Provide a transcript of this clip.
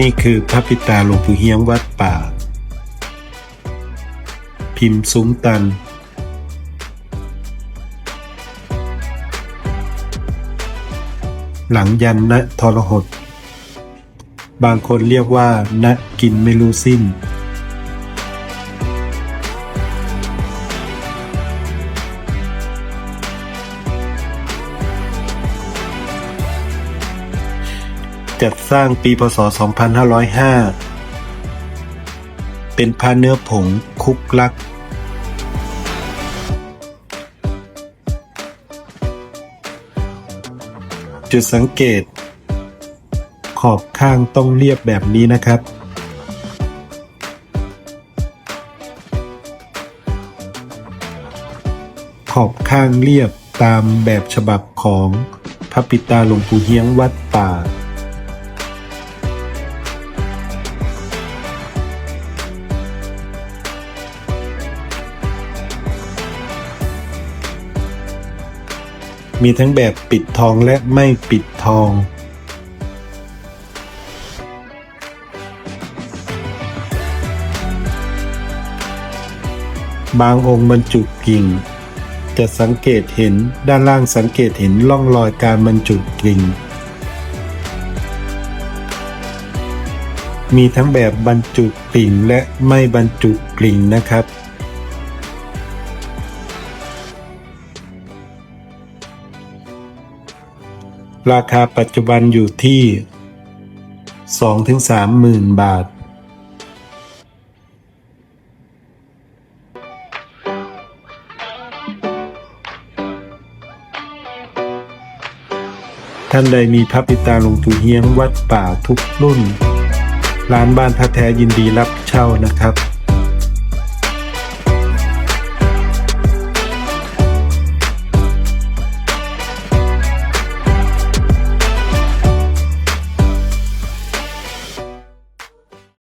นี่คือพระพิตาหลวงปู่เฮียงวัดป่า พิมพ์ซุ้มตัน หลังยันณทรหด บางคนเรียกว่าณกินไม่รู้สิ้น จัดสร้างปีพศ 2505 เป็นพระเนื้อผงคุกลัก จุดสังเกต ขอบข้างต้องเรียบแบบนี้นะครับขอบข้างเรียบตามแบบฉบับของพระปิตาหลวงปู่เฮียงวัดป่า มีทั้งแบบปิดทองและไม่ปิดทอง บางองค์บรรจุกิ่ง จะสังเกตเห็นด้านล่างสังเกตเห็นร่องรอยการบรรจุกิ่ง มีทั้งแบบบรรจุกลิ่งและไม่บรรจุกลิ่งนะครับ ราคาปัจจุบันอยู่ที่ 2-3หมื่นบาท ท่านใดมีพระปิตาหลวงปู่เฮียงวัดป่าทุกรุ่น ร้านบ้านพระแท้ยินดีรับเช่านะครับ